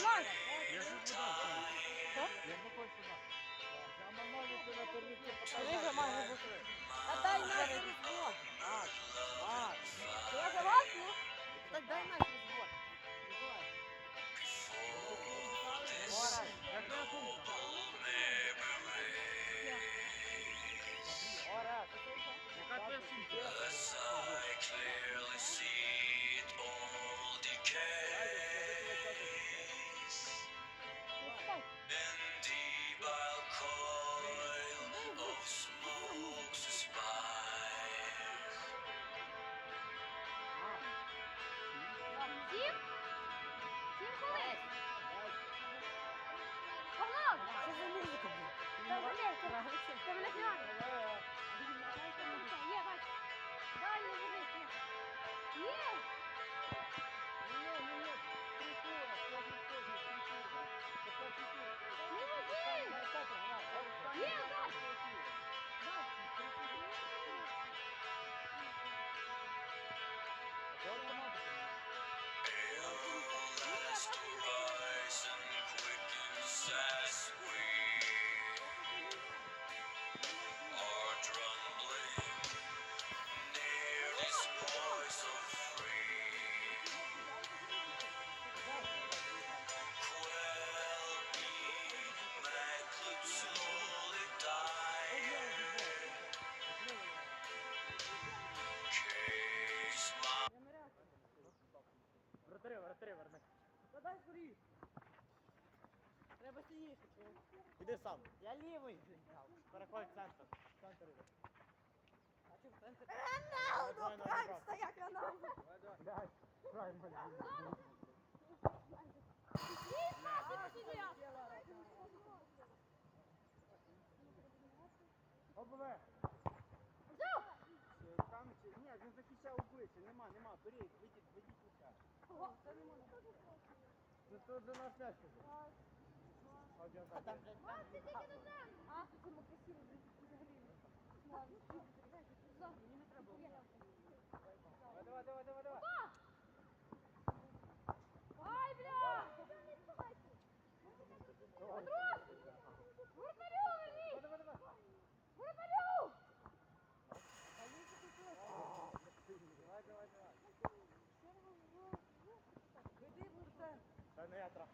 нормально. Я ж не дам. Я ж не сюди. Я нормально ти на турніки поставив. Рига має бути. Та дай нахер розбор. Так, так. Я за вас, ну? Так дай нахер розбор. Як не сумка? Ора, яка твоя сумка? Треба сильніше. Іди сам. Я лівий грав. Переходь в центр. Центр іди. А чи в центр? Давай, давай, давай, давай. стояк Роналдо. Дай. Правильно. Обве. Там чи ні, він захищав обличчя. Нема, нема. Беріть, ведіть, ведіть м'яча. Це тут для нас м'яч уже. Ході А отак. там, блядь, там. А? Давай, давай, давай, давай, давай. Ай, бля! Андрюш! Вратарю вернись! Давай, давай, давай. Вратарю! Давай, давай, давай. Веди бурте. Та не я трав.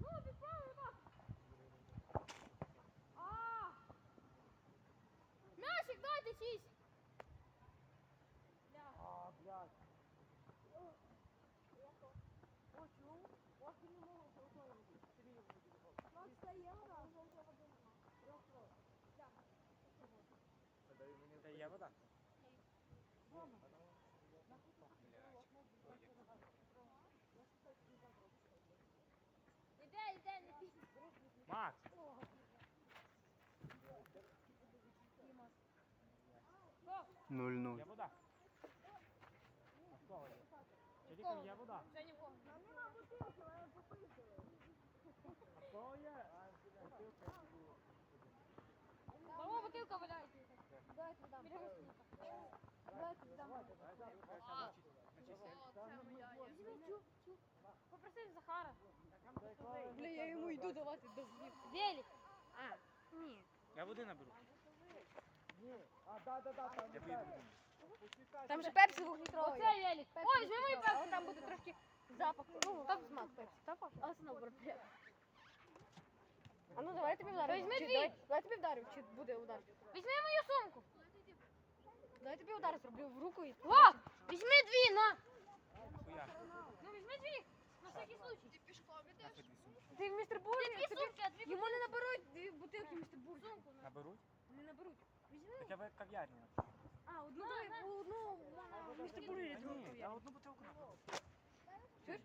Ну, відправив так. А! Мячик дайте чись! Бля. А, блядь. Це є вода? Іде, іде, не бій. Макс. О, Є вода? А в кого є? Чи тільки є вода? вже ні в кого. А в кого є? А, бутилка. Мамо, бутилка валяється. Попроси Захара. Бля, я йому йду давати до. Велик. А, ні. Я води наберу. Ні. А, да, да, да, там. Я поїду. Там же пепсі двохлітровий. Оце велик. Ой, візьми мою пепсі. Там буде трошки запах. Ну, там смак пепсі. Запах. А знову брат. А ну давай я тобі вдарю. Візьми Чи дві. Давай, давай я тобі вдарю, чи буде удар. Візьми мою сумку. Давай я тобі удар зроблю в руку і... О, візьми дві, на. Ну, візьми дві. На всякий случай. Ти пішком ідеш? Ти в містер Бургер, Дві тобі... сумки, а дві Йому не наберуть дві бутилки містер Бургер. сумку. Наберуть? Не наберуть. Візьми. Так я в кав'ярні. А, одну на. одну містер Бургер, Ні, я одну бутилку наберу. Чуєш?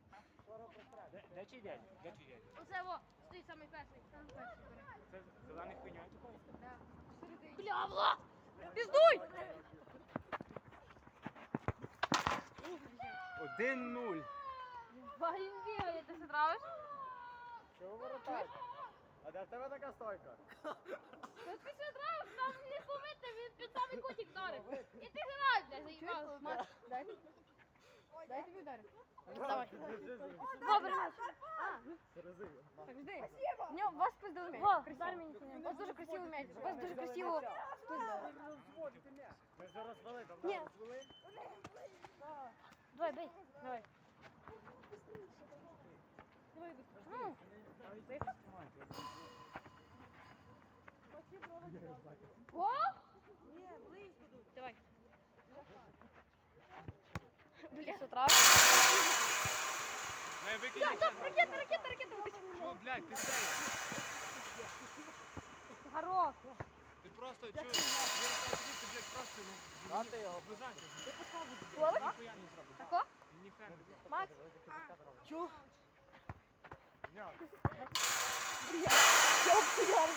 Де- чий дядь? Де чий дядь? Оце во, стоїть самий перший. Там перший бери. Це зелений хуйньою такою? Бля, Влад! Піздуй! 1-0. Він бігає, ти справиш? Чого воротар? А де в тебе така стойка? Ти все травиш, нам не помити, він під самий котик вдарив. І ти граєш, блядь, заїбав. Дай. Дай тобі ударю. Давай. Добре, Макс. Так, жди. В у вас спиздили м'яч. У вас дуже красивий м'яч. У вас дуже красиво. Ми вже розвели, там Ні. розвели. Давай, бей. Давай. Ну, О! Давай. Бля, с утра. Не Да, да, ракета, ракета, ракета. Що, блядь, ти це? Хорош. Ти просто чуєш, ти, блядь, просто, ну, його. Ловиш? Ніхуя не зробиш. Тако? Ні хрен. Макс. Чу? Я обстріляв.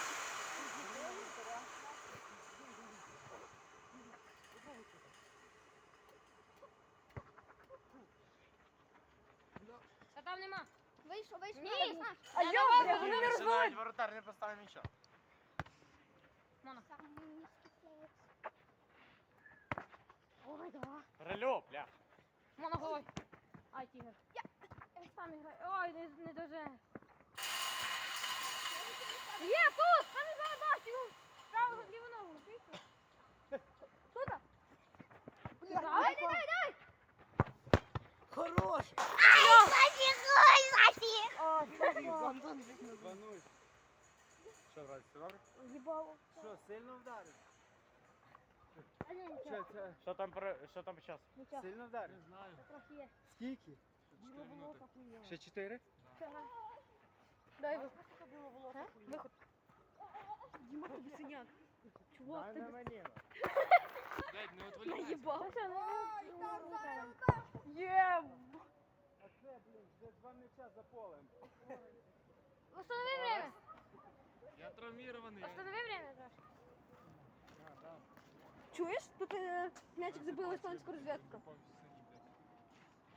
Та там нема. Вийшов, вийшов. Ні. А Я йо, бля, вони не розвалять. воротар не поставив нічого. Мона. Ой, да. Рельо, бля. Мона головой. Ай, тігр. Я. Сам грає. Ой, не, не дуже. Є, тут! Там і зараз йому. Ліву ногу. чуєте? Тут? Дай, дай, дай! Хорош! О, Бануй. Що, брат, все добре? Їбало. Що, сильно вдарив? Що, це? Що там, про- що там час? Нічого. Сильно вдарив? Не знаю. Трохи є. Скільки? Ще чотири? Дай виход. Виход. Діма, тобі синяк. Чувак, ти мені. Блядь, не отвали. наїбався. Є. А це, блін, вже два м'яча за полем. Установи время. Я травмірований. Установи время, Саш. А, да. Чуєш? Тут е, м'ячик забив естонську розвідку.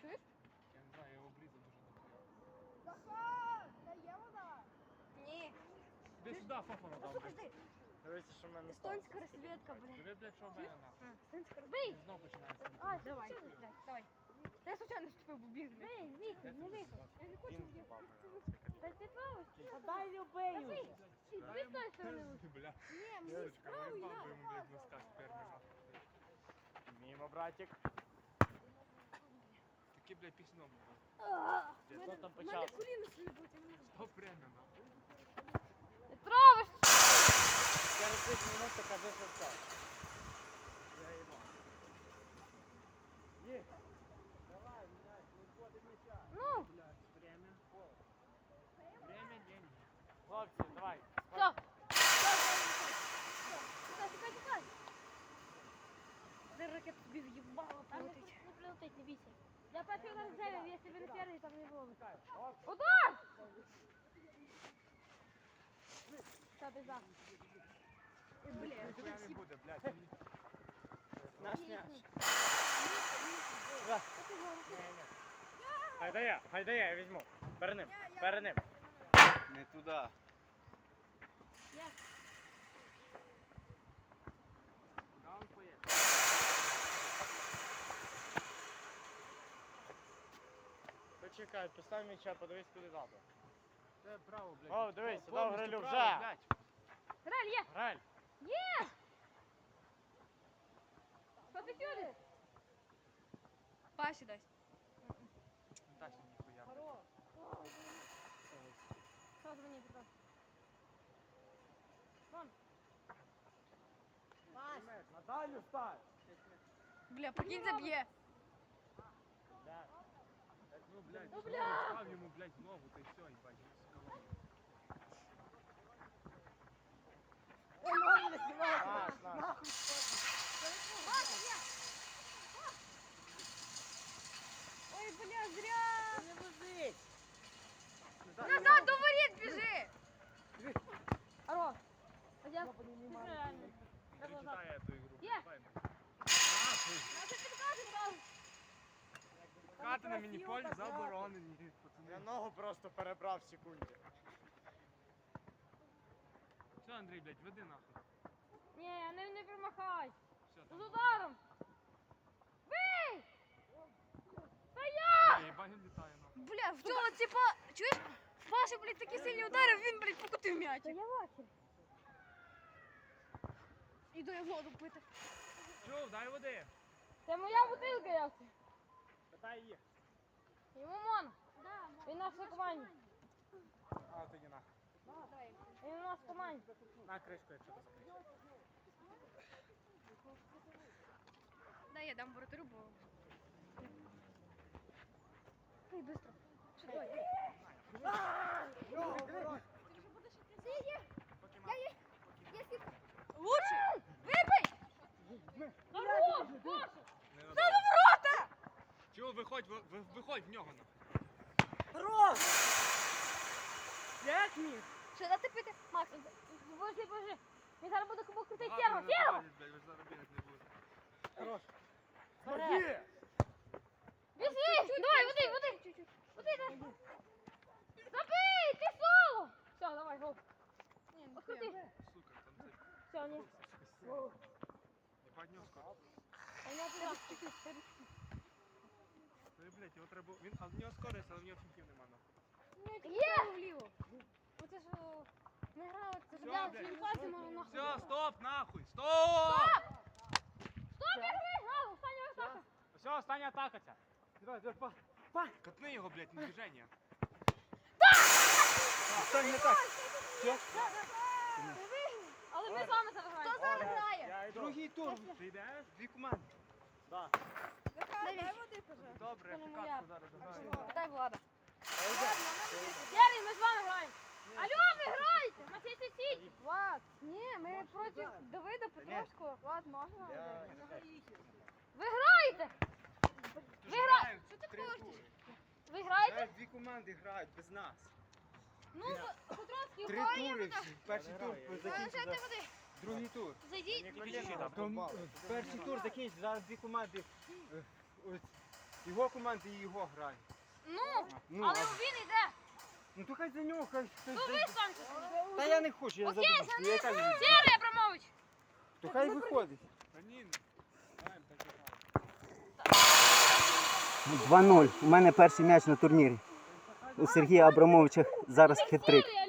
Чуєш? Я не знаю, я його обрізав дуже добре. Ні. Іди сюди, Фофана Ну, дам. слухай, жди. Дивіться, що в мене Естонська розвідка, блядь. Диви, блядь, що в мене нахуй. Естонська Бий. Він Знов починається. А, давай. Давай. Та я случайно вступив, бо біг. Бий, виход, не виход. Я не хочу. Він я- впав мене. Та ти правиш? Та дай любею. Ти. Бля. Ні, мені справу я. йому, блядь, носка тепер нема. Мимо, братик. Такі, блядь, пісном. Хто там У мене почався? коліна будуть. я не можу. Сто время, нахуй. Ти травиш. Через 10 минут покажи, що все. Я їбав. Є. Давай, меняй, не м'яча. Ну, Блядь, время. Время, деньги. Хлопці, давай. Де ракета тобі в'їбала Там не, не прилетить, не бійся. Я перший раз взяв, якщо б не перший, там не було. Удар! Не буде, блядь. Наш м'яч. Хай да я, хай да я, я візьму. Перед перед ним. Не туди. Почекай, постав м'яча, подивись, куди дати. Це право, блядь. О, дивись, сюди грилю вже. Граль, є! Граль. Є! Що ти сюди? Пасі дасть. Та ще ніхуя. Що з мені тепер? Вон. На дальню стань. Бля, прикинь, заб'є. блядь, Ну, знову бля. став йому, блядь, ногу, та й все, їбать. Ой, ноги не знімати. Наш, наш. Ой, бля, зря. Не возить. Назад до воріт біжи. Аро. А я... Не читає эту игру. Грати на мініполі заборонені. Я ногу просто перебрав в секунді. Все, Андрій, блядь, веди нахуй. Ні, не, не примахай. Все, З там. ударом. Бий! Стоять! Я їбать літаю нахуй. Бля, в цього типа, чуєш? Паша, блядь, такі сильні удари, він, блядь, покотив м'яч. Та я бачив. Іду я воду пити. Чув, дай води. Це моя бутилка, як Питай їх. Йому мон. Він наш в команді. А, тоді на. Він у нас в команді. На кришку, якщо ти закриєш. Дай я дам воротарю, бо... Эй, быстро. Что такое? Лучше! Вибий! Хорош! Гоша! Ну виходь, ви- ви- виходь в нього нахуй. Як міг? Що дати пити? Макс, Боже, боже. Він зараз буде кому крутий. Блядь, ви ж зараз бігати не будете. Хорош. Давай, води, води! Води, дай! Забий! Ти соло! Все, давай, гол. Открути. Сука, там це... Все, ні. Єбать нього скоро. А я туди. Ой, блядь, його треба... Він, а в нього скорість, але в нього фінтів нема нахуй. Є! Вліво. Оце ж о, ми грали, це ж Всё, да, блядь. він пальцем мав нахуй. Все, стоп, нахуй, стоп! Стоп, я грав, остання атака. Все, остання атака ця. Давай, давай, па. Катни його, блядь, на движення. Стань не так. Але ми з вами зараз Хто зараз грає? Другий тур. Ти йдеш? Дві команди. Да. Добре, Це не ефікатно моя. зараз дограю. Дай Влада. Ярий, ми з вами граємо. Алло, ви граєте? На цій сіть. Ні, ми проти Давида Петровського. Влад, можна? Ви граєте? Ви граєте? Що ти хочеш? Ви граєте? Дві команди грають без нас. Ну, Петровський, Три тури. Перший тур Залишайте закінчиться. Другий тур. Зайдіть. Е, перший тур закінчиться, зараз дві команди. е, Його команди і його грають. Ну, Ну, але він йде. Ну то хай за нього, хай хтось Ну, ви зайде. Та я не хочу, я Окей, забув. за Я Абрамович. то хай виходить. Та ні, 2-0. У мене перший м'яч на турнірі. У Сергія Абрамовича зараз хитрик. Сірий,